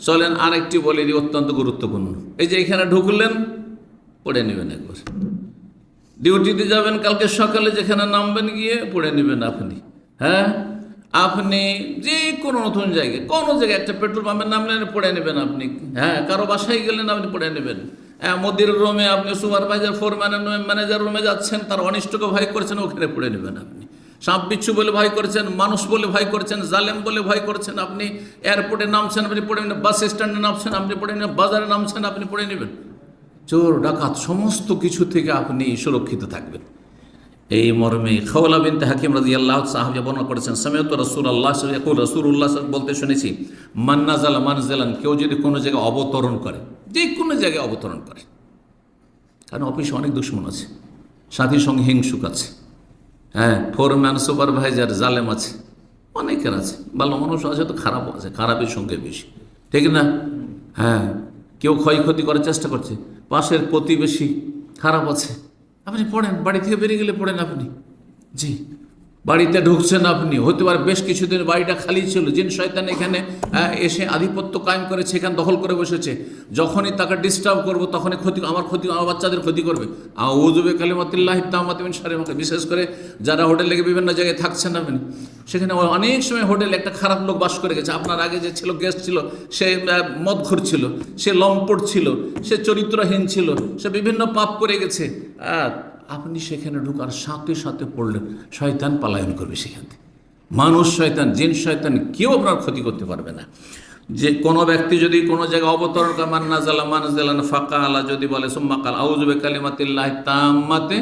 চলেন আরেকটি বলে দিই, অত্যন্ত গুরুত্বপূর্ণ। এই যে এখানে ঢুকলেন, পড়ে নেবেন একবার। ডিউটিতে যাবেন, কালকে সকালে যেখানে নামবেন গিয়ে পড়ে নেবেন আপনি। হ্যাঁ? আপনি যে কোনো নতুন জায়গায়, কোনো জায়গায় একটা পেট্রোল পাম্পের নামলেন পড়ে নেবেন আপনি। হ্যাঁ কারও বাসায় গেলেন আপনি পড়ে নেবেন। হ্যাঁ মোদির রুমে আপনি সুপারভাইজার, ফোরম্যানের ম্যানেজার রুমে যাচ্ছেন, তার অনিষ্টকে ভয় করছেন, ওখানে পড়ে নেবেন আপনি। সাপ বিচ্ছু বলে ভয় করেছেন, মানুষ বলে ভয় করছেন, জালেম বলে ভয় করছেন, আপনি এয়ারপোর্টে নামছেন, আপনি পড়ে নেবেন, বাস স্ট্যান্ডে নামছেন, আপনি পড়ে নেবেন, বাজারে নামছেন, আপনি পড়ে নেবেন। চোর, ডাকাত, সমস্ত কিছু থেকে আপনি সুরক্ষিত থাকবেন। এই মর্মে খওলা বিনতে হাকিম রাজি আল্লাহ সাহাবিয়া বর্ণনা করেছেন সমেত রসুল আল্লাহ রসুল উল্লাহ বলতে শুনেছি মান্নাজাল মানজালান কেউ যদি কোনো জায়গায় অবতরণ করে, যে কোনো জায়গায় অবতরণ করে। কারণ অফিসে অনেক দুশ্মন আছে, সাথী সঙ্গে হিংসুক আছে। হ্যাঁ ফোরম্যান সুপারভাইজার জালেম আছে, অনেকের আছে। ভালো মানুষ আছে তো খারাপ আছে, খারাপের সঙ্গে বেশি। ঠিক না? হ্যাঁ কেউ ক্ষয়ক্ষতি করার চেষ্টা করছে। পাশের প্রতিবেশী খারাপ আছে। আপনি পড়েন, বাড়ি থেকে বেরিয়ে গেলে পড়েন আপনি। জি। বাড়িতে ঢুকছেন আপনি। হতে পারে বেশ কিছুদিন বাড়িটা খালি ছিল, জিন শয়তান এখানে এসে আধিপত্য কায়েম করেছে, এখানে দখল করে বসেছে। যখনই তাকে ডিস্টার্ব করব, তখনই ক্ষতি, আমার ক্ষতি, আমার বাচ্চাদের ক্ষতি করবে। আউজুবে কালিমাতিল্লাহ তামাতিমিন সারে আমাকে বিশেষ করে যারা হোটেলে বিভিন্ন জায়গায় থাকছেন আপনি, সেখানে অনেক সময় হোটেলে একটা খারাপ লোক বাস করে গেছে। আপনার আগে যে ছিল গেস্ট ছিল, সে মদঘর ছিল, সে লম্পট ছিল, সে চরিত্রহীন ছিল, সে বিভিন্ন পাপ করে গেছে। আপনি সেখানে ঢুকার সাথে সাথে পড়লেন শয়তান পালায়ন করবে সেখান থেকে। মানুষ শয়তান, জিন শয়তান, কেউ আপনার ক্ষতি করতে পারবে না। যে কোনো ব্যক্তি যদি কোনো জায়গায় অবতরণ করে মান্না জালা মানজালান ফাঁকা আলা, যদি বলে, সুম্মা কাল আউজবে কালিমাতিল্লাহ তাম্মাতে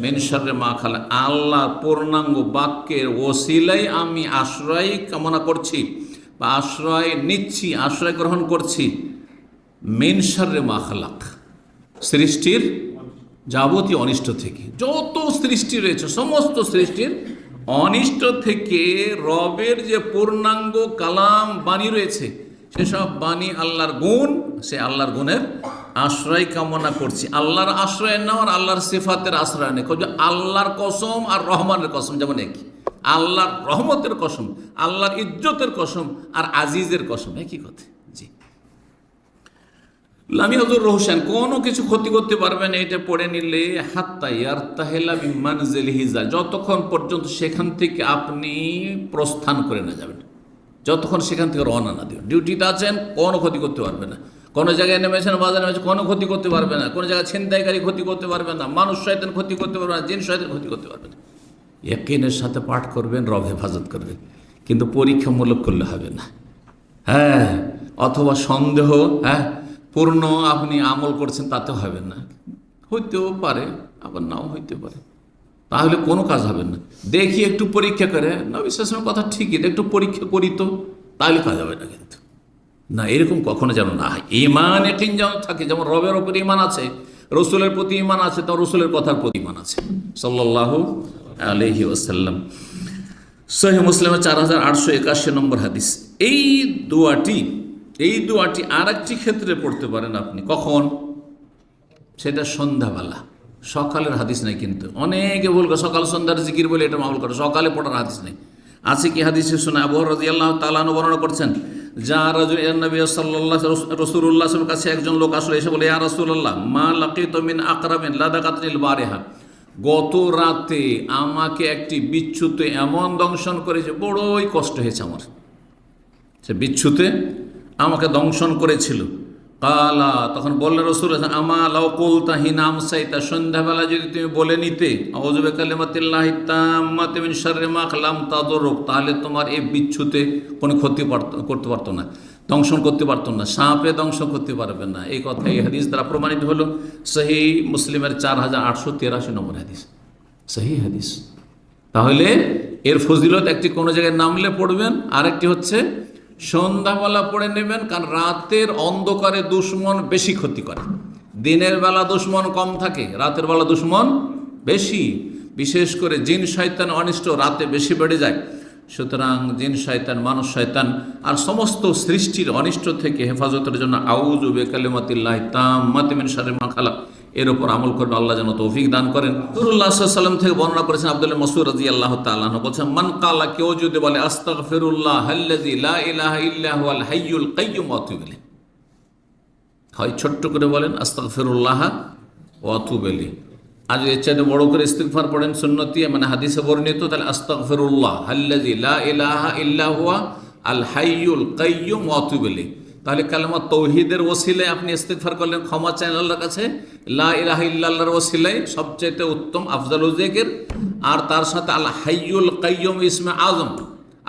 মেনসারে মা খালা আল্লাহ পূর্ণাঙ্গ বাক্যের ওসিলাই আমি আশ্রয় কামনা করছি বা আশ্রয় নিচ্ছি, আশ্রয় গ্রহণ করছি মেনসারে মা খালাক। সৃষ্টির যাবতীয় অনিষ্ট থেকে। যত সৃষ্টি রয়েছে, সমস্ত সৃষ্টির অনিষ্ট থেকে রবের যে পূর্ণাঙ্গ কালাম বাণী রয়েছে, সেসব বাণী আল্লাহর গুণ, সে আল্লাহর গুণের আশ্রয় কামনা করছি। আল্লাহর আশ্রয় নেওয়ার আল্লাহর সিফাতের আশ্রয় নেই আল্লাহর কসম আর রহমানের কসম যেমন একই। আল্লাহর রহমতের কসম, আল্লাহর ইজ্জতের কসম আর আজিজের কসম, একই কথা। লামিয়াজুর রোহসান কোনো কিছু ক্ষতি করতে পারবে না, এটা পড়ে নিলে হাত্তা ইয়ার তাহেলা বিমান হিজা যতক্ষণ পর্যন্ত সেখান থেকে আপনি প্রস্থান করে না যাবেন, যতক্ষণ সেখান থেকে রওনা না দেবেন। ডিউটিতে আছেন, কোনো ক্ষতি করতে পারবে না। কোনো জায়গায় নেমেছেন, বাজারে নেমেছেন, কোনো ক্ষতি করতে পারবে না। কোনো জায়গায় ছিনতাইকারী ক্ষতি করতে পারবে না। মানুষ শয়তান ক্ষতি করতে পারবে না, জিন শয়তান ক্ষতি করতে পারবে না। একিনের সাথে পাঠ করবেন, রব হেফাজত করবেন। কিন্তু পরীক্ষামূলক করলে হবে না। হ্যাঁ অথবা সন্দেহ হ্যাঁ পূর্ণ আপনি আমল করছেন তাতে হবে না। হইতেও পারে, আবার নাও হইতে পারে। তাহলে কোনো কাজ হবে না। দেখি একটু পরীক্ষা করে। না বিশ্বাসের কথা ঠিকই একটু পরীক্ষা করি তো, তাহলে কাজ হবে না কিন্তু। না, এরকম কখনো যেন না হয়। ইমান একিন যেমন থাকে, যেমন রবের ওপর ইমান আছে, রসুলের প্রতি ইমান আছে তো রসুলের কথার প্রতি ইমান আছে। সাল্লাহ আলহি ওসাল্লাম সহি মুসলিমের চার হাজার আটশো একাশি নম্বর হাদিস। এই দোয়াটি এই দোয়াটি আর একটি ক্ষেত্রে পড়তে পারেন আপনি। কখন? সেটা সন্ধ্যাবেলা। সকালের হাদিস নেই কিন্তু। অনেকে করে সকাল সন্ধ্যার জিকির বলে এটা মামল করে। সকালে পড়ার হাদিস নেই। আছে কি হাদিসে? শোনা আবু রাজি আল্লাহ তালানো বর্ণনা করছেন, যা রাজু নবী সাল্লাহ রসুল্লাহ কাছে একজন লোক আসলে, এসে বলে, ইয়া রসুল্লাহ মা লাকি তমিন আকরামিন লাদাকাতিল বারেহা। গত রাতে আমাকে একটি বিচ্ছুতে এমন দংশন করেছে, বড়ই কষ্ট হয়েছে আমার। সে বিচ্ছুতে আমাকে দংশন করেছিল। কালা, তখন বললেন রসুল, আমা লাউ কলতা হিনাম সাইতা সন্ধ্যাবেলা যদি তুমি বলে নিতে আউজবে কালেমাতিল্লাহ তাম্মাতিমিন শাররে মা খালাম তাদরক, তাহলে তোমার এই বিচ্ছুতে কোনো ক্ষতি করতে পারতো না, দংশন করতে পারতো না, সাপে দংশন করতে পারবে না। এই কথা এই হাদিস দ্বারা প্রমাণিত হলো সেই মুসলিমের চার হাজার আটশো তেরাশি নম্বর হাদিস। সেই হাদিস। তাহলে এর ফজিলত একটি কোনো জায়গায় নামলে পড়বেন, আরেকটি হচ্ছে সন্ধ্যাবেলা পড়ে নেবেন, কারণ রাতের অন্ধকারে দুশ্মন বেশি ক্ষতি করে। দিনের বেলা দুশ্মন কম থাকে, রাতের বেলা দুশ্মন বেশি। বিশেষ করে জিন শয়তান অনিষ্ট রাতে বেশি বেড়ে যায়। সুতরাং জিন শয়তান, মানুষ শয়তান আর সমস্ত সৃষ্টির অনিষ্ট থেকে হেফাজতের জন্য আউজ বেকালিমাতিল্লাহ তাম মাতিমিন সারে মাখালা এর উপর আমল করবে আল্লাহ যেন তৌফিক দান করেন। সাল্লাম থেকে বর্ণনা করেছেন আব্দুল্লাহ মসুর রাজি আল্লাহ তাল্লাহ বলছেন, মান কালা, কেউ যদি বলে আস্তাক ফিরুল্লাহ হাইয়ুল অতুবেলি হয় ছোট্ট করে বলেন আস্তাক ফিরুল্লাহ অতুবেলি আজ এর চাইতে বড় করে ইস্তিগফার পড়েন সুন্নতি মানে হাদিসে বর্ণিত, তাহলে আস্তাক ফেরুল্লাহ হাল্লাজি লা ইলাহা ইল্লাহু আল হাইয়ুল কাইয়ুম অতুবেলি তাহলে কালেমা তৌহিদের ওসিলায় আপনি ইস্তেকফার করলেন, ক্ষমা চাইন আল্লাহর কাছে। লা ইলাহা ওসিলায় সবচাইতে উত্তম, আফজাল উজেকের আর তার সাথে আল হাইয়ুল কাইয়ুম ইসমে আজম।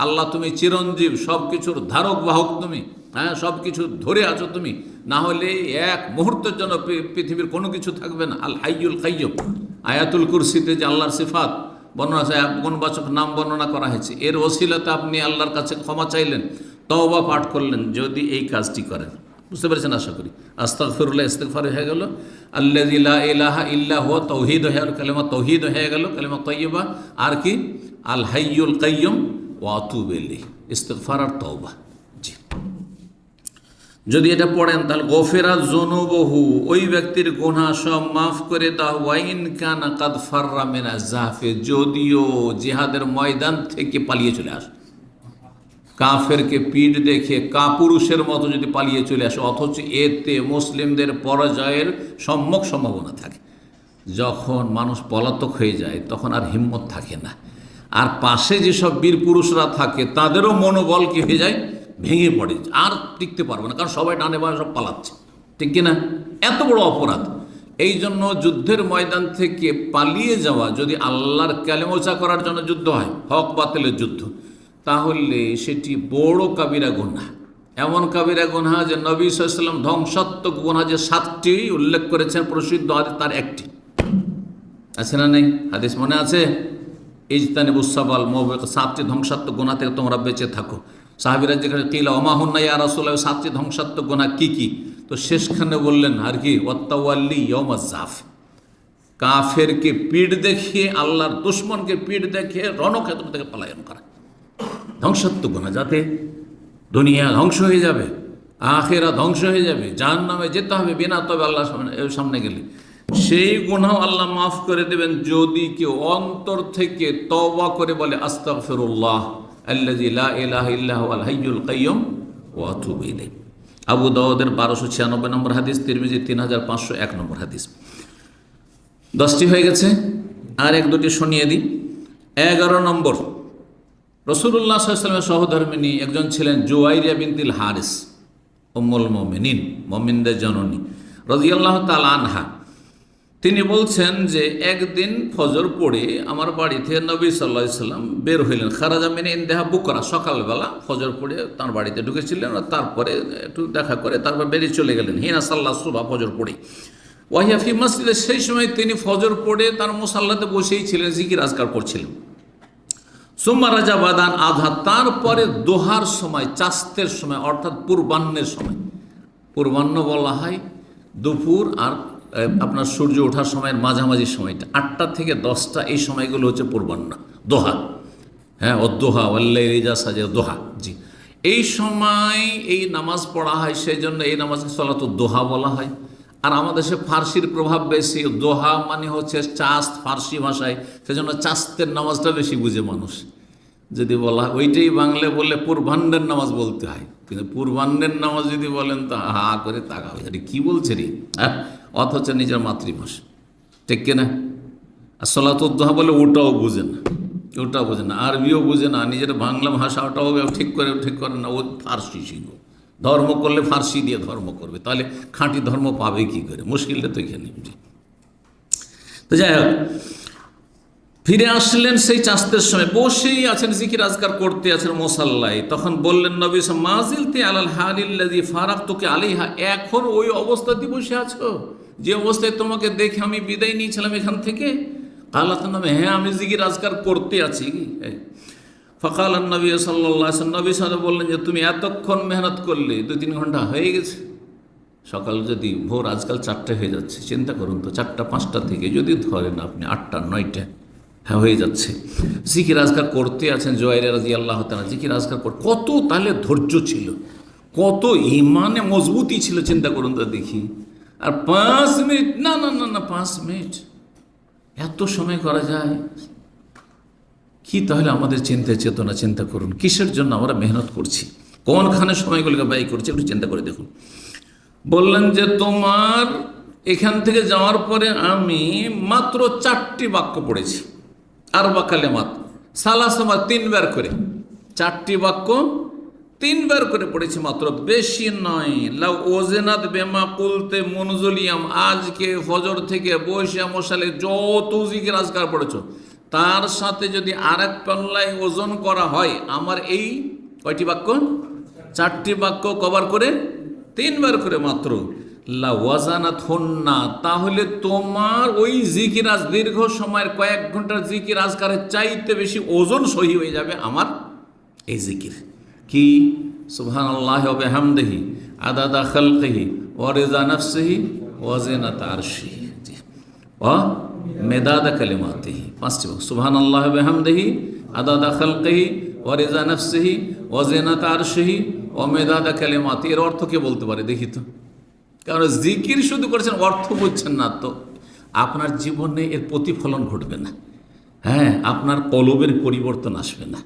আল্লাহ তুমি চিরঞ্জীব সব কিছুর ধারক, বাহক তুমি। হ্যাঁ সব কিছু ধরে আছো তুমি। না হলে এক মুহূর্তের জন্য পৃথিবীর কোনো কিছু থাকবে না। আল হাইয়ুল কাইয়ুম আয়াতুল কুরসিতে যে আল্লাহর সিফাত, বর্ণনা গুণবাচক নাম বর্ণনা করা হয়েছে। এর ওসিলাতে আপনি আল্লাহর কাছে ক্ষমা চাইলেন। তওবা পাঠ করলেন যদি এই কাজটি করেন। বুঝতে পেরেছেন আশা করি? আস্তাক ফিরুল্লাহ ইস্তেকফার হয়ে গেল। আল্লাহ ইলাহা ইল্লাহ তৌহিদ হয়ে গেল, কালেমা তৌহিদ হয়ে গেল, কালেমা তৈবা আর কি? আল হাইয়ুল কাইয়ুম ওয়াতুবেলি ইস্তেকফার আর তওবা। জি। যদি এটা পড়েন, তাহলে গোফেরা জনুবহু ওই ব্যক্তির গুনাহ সব মাফ করে দাও। ওয়াইন কানা কাদ ফাররা মিনা জাফে যদিও জিহাদের ময়দান থেকে পালিয়ে চলে আসে। কাফেরকে পিঠ দেখে কাপুরুষের মতো যদি পালিয়ে চলে আসে, অথচ এতে মুসলিমদের পরাজয়ের সম্যক সম্ভাবনা থাকে। যখন মানুষ পলাতক হয়ে যায়, তখন আর হিম্মত থাকে না। আর পাশে যেসব বীর পুরুষরা থাকে, তাদেরও মনোবল কি হয়ে যায়? ভেঙে পড়ে। আর টিকতে পারবে না, কারণ সবাই ডানে বামে সব পালাচ্ছে। ঠিক কিনা? এত বড় অপরাধ। এই জন্য যুদ্ধের ময়দান থেকে পালিয়ে যাওয়া, যদি আল্লাহর ক্যালেমোচা করার জন্য যুদ্ধ হয়, হক বাতিলের যুদ্ধ। তাহলে সেটি বড় কাবিরা গুনাহ। এমন কাবিরা গুনাহ যে নবী সাল্লাম ধ্বংসাত্মক গুনাহ যে সাতটি উল্লেখ করেছেন, প্রসিদ্ধ তার একটি। আছে না নেই? হাদিস মনে আছে? ইজতানি বুসাবাল মোবেক সাতটি ধ্বংসাত্মক গুণা থেকে তোমরা বেঁচে থাকো। সাহাবিরা যেখানে কিলা অমাহুন্না ইয়া রাসুল্লাহ সাতটি ধ্বংসাত্মক গুণা কি কি? তো শেষখানে বললেন, আর কি? ওয়াত্তাওয়াল্লি ইয়মাজাফ কাফেরকে পিঠ দেখিয়ে, আল্লাহর দুশ্মনকে পিঠ দেখিয়ে রণক্ষেত্র থেকে পলায়ন করা। ধ্বংসাত্মক গুণা যাতে দুনিয়া ধ্বংস হয়ে যাবে, আখেরা ধ্বংস হয়ে যাবে যার নামে যেতে হবে বিনা তবে আল্লাহ সামনে সামনে গেলে। সেই গুণাও আল্লাহ মাফ করে দেবেন যদি কেউ অন্তর থেকে তওবা করে বলে, আস্তাগফিরুল্লাহ আল্লাযী লা রসুল্লাহ সাল্লামের সহধর্মিনী একজন ছিলেন জুয়াইরিয়া বিনতিল হারিস, উম্মুল মমিনিন, মমিনদের জননী রজিয়াল্লাহ তাআলা আনহা। তিনি বলছেন যে, একদিন ফজর পড়ে আমার বাড়িতে নবী সাল্লাহ সাল্লাম বের হইলেন। খারাজা মিনে ইন্দেহা বুকরা, সকালবেলা ফজর পড়ে তার বাড়িতে ঢুকেছিলেন আর তারপরে একটু দেখা করে তারপর বেরিয়ে চলে গেলেন। হিনা সাল্লাহ সুবা ফজর পড়ে। ওয়াহিয়াফি মসজিদে সেই সময় তিনি ফজর পড়ে তার মুসাল্লাতে বসেই ছিলেন, জিকির আজকার করছিলেন। সুম্মা রাজা বাদান আধা তারপরে দোহার সময়, চাস্তের সময়, অর্থাৎ পূর্বাহ্নের সময়। পূর্বাহ্ন বলা হয় দুপুর আর আপনার সূর্য ওঠার সময়ের মাঝামাঝি সময়টা। আটটা থেকে দশটা এই সময়গুলো হচ্ছে পূর্বাহ্ন, দোহা। হ্যাঁ ও দোহা ওয়াল্লাই রেজা সাজে, দোহা, জি। এই সময় এই নামাজ পড়া হয় সেই জন্য এই নামাজকে সলাত দোহা বলা হয়। আর আমাদের সে ফার্সির প্রভাব বেশি, দোহা মানে হচ্ছে চাস্ত ফার্সি ভাষায়, সেজন্য চাস্তের নামাজটা বেশি বুঝে মানুষ। যদি বলা ওইটাই বাংলা বললে পূর্বাহ্নের নামাজ বলতে হয়। কিন্তু পূর্বাহ্নের নামাজ যদি বলেন, তো হা করে তাকাবে। আরে কী বলছে রে? হ্যাঁ? অথচ নিজের মাতৃভাষা। ঠিক কিনা? আর সলাতুদ্দোহা বলে ওটাও বুঝে না। ওটাও বুঝে না। আরবিও বুঝে না। নিজের বাংলা ভাষা ওটাও ঠিক করে ঠিক করে না। ও ফার্সি শিখব ধর্ম করলে ফার্সি দিয়ে ধর্ম করবে। তাহলে খাঁটি ধর্ম পাবে কি করে? মুশকিলটা তো এখানে। তো যাই হোক ফিরে আসলেন সেই চাস্তের সময়। বসেই আছেন জিকির আজকার করতে আছেন মোসাল্লাই তখন বললেন নবী সাল্লাম, মাজিল তে আলাল হালিল্লাজি ফারাক তোকে আলিহা এখন ওই অবস্থাতে বসে আছো? যে অবস্থায় তোমাকে দেখে আমি বিদায় নিয়েছিলাম এখান থেকে? কালাত নামে হ্যাঁ আমি জিকির আজকার করতে আছি। ফকাল নবী সাল্লাহ নবী সাহেব বললেন যে তুমি এতক্ষণ মেহনত করলে দু তিন ঘণ্টা হয়ে গেছে। সকাল যদি ভোর আজকাল চারটে হয়ে যাচ্ছে চিন্তা করুন তো চারটা পাঁচটা থেকে যদি ধরেন আপনি আটটা নয়টা হ্যাঁ হয়ে যাচ্ছে। জিকির আজকার করতে আছেন জয়ের রাজি আল্লাহ তালা জিকির আজকার কর কত তাহলে ধৈর্য ছিল, কত ইমানে মজবুতি ছিল, চিন্তা করুন তো দেখি। আর পাঁচ মিনিট, না না না না, পাঁচ মিনিট, এত সময় করা যায়? কি তাহলে আমাদের চিন্তা চেতনা, চিন্তা করুন। কিসের জন্য আমরা মেহনত করছি? কোনখানে সময়গুলোকে ব্যয় করছি, একটু চিন্তা করে দেখুন। বললেন যে, তোমার এখান থেকে যাওয়ার পরে আমি মাত্র চারটি বাক্য পড়েছি। আর বাকালে মাত্র সালাসামা তিনবার করে। চারটি বাক্য তিনবার করে পড়েছি মাত্র। বেশি নয়। লাউ ওজেনাত বেমা কুলতে মনজুলিয়াম। আজকে ফজর থেকে বৈশা মশালে যত জিকির আজকার পড়েছ। তার সাথে যদি আর এক পাল্লায় ওজন করা হয়, আমার এই কয়টি বাক্য? চারটি বাক্য কভার করে? তিনবার করে মাত্র। লা ওয়াজানাত হন্না, তাহলে তোমার ওই জিকির আজ দীর্ঘ সময়ের কয়েক ঘণ্টার জিকির আজকারের চাইতে বেশি ওজন সহি হয়ে যাবে আমার এই জিকির। কি? সুবহান আল্লাহ হামদেহি আদাদা খালকেহি ওয়ারেজা নফসেহি ওয়াজেনাত আরশিহি। জি ও মেদাদা কালিমাতিহি। পাঁচটি সুবহান আল্লাহ হামদেহি আদাদা খালকেহি ওয়ারেজা নফসেহি ওয়াজেনাত আরশিহি ও মেদাদা কালিমাতি। এর অর্থ কে বলতে পারে? দেখি তো। কারণ জিকির শুধু করেছেন, অর্থ বুঝছেন না তো। আপনার জীবনে এর প্রতিফলন ঘটবে না। হ্যাঁ আপনার কলবের পরিবর্তন আসবে না।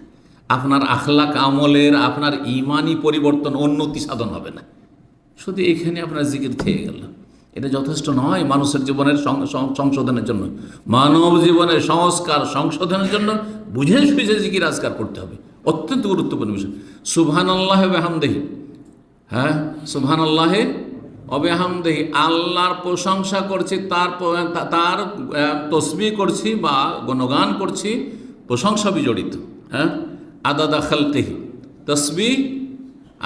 আপনার আখলাক আমলের, আপনার ইমানি পরিবর্তন, উন্নতি সাধন হবে না। শুধু এখানে আপনার জিকির থেকে গেল। এটা যথেষ্ট নয় মানুষের জীবনের সংশোধনের জন্য। মানব জীবনের সংস্কার, সংশোধনের জন্য বুঝে সুঝে জিকির আজকার করতে হবে। অত্যন্ত গুরুত্বপূর্ণ বিষয়। সুবহান আল্লাহ হামদেহি হ্যাঁ সুবহান আল্লাহে অবেহামদেহি আল্লাহর প্রশংসা করছি, তার তার তসবি করছি বা গণগান করছি, প্রশংসা বিজড়িত হ্যাঁ? আদাদা খালতেহি, তসবি,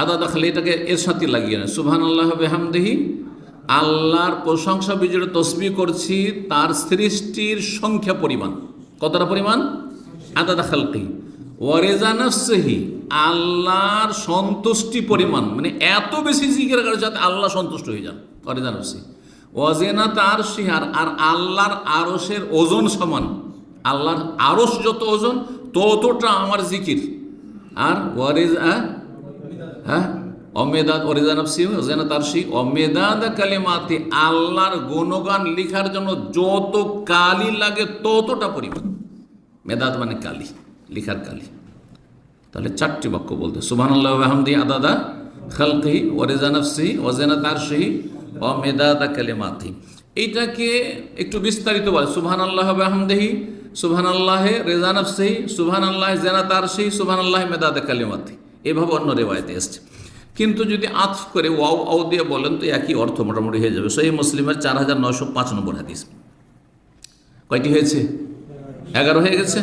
আদাদা খালি এটাকে এর সাথে লাগিয়ে নেয় সুবহান আল্লাহ বেহামদেহি আল্লাহর প্রশংসা বিজড়িত, তসবি করছি, তার সৃষ্টির সংখ্যা পরিমাণ। কতটা পরিমাণ? আদাদা খালতেহি ওয়ারেজানাসহি আল্লাহর সন্তুষ্টি পরিমাণ মানে এত বেশি জিকির করে যাতে আল্লাহ সন্তুষ্ট হয়ে যান ওয়ারেজানাসি ওয়াজেনা তার শিহার আর আল্লাহর আরসের ওজন সমান, আল্লাহর আরস যত ওজন, ততটা আমার জিকির। আর ওয়ারেজ হ্যাঁ? অমেদাদ অরিজানফসি ওজেনা তার শি অমেদাদ কালিমাতি, আল্লাহর গুণগান লিখার জন্য যত কালি লাগে ততটা পরিমাণ। মেদাদ মানে কালি। লিখার কালি তাহলে চারটি বাক্য বলতে সুবাহ আল্লাহ আহমদি আদাদা খালকি ওরেজানফসি ওজেনা তার সহি ও মেদাদা কালেমাতি। এইটাকে একটু বিস্তারিত বলে সুবহান আল্লাহ আহমদেহি সুবহান আল্লাহে রেজানফসি সুবহান আল্লাহ জেনা তার সহি সুবহান আল্লাহ মেদাদা কালেমাতি। এভাবে অন্য রেওয়ায়তে এসছে। কিন্তু যদি আতফ করে ওয়াও, আও দিয়ে বলেন, তো একই অর্থ মোটামুটি হয়ে যাবে। সহি মুসলিমের চার হাজার নয়শো পাঁচ নম্বর হাদিস। কয়টি হয়েছে? এগারো হয়ে গেছে?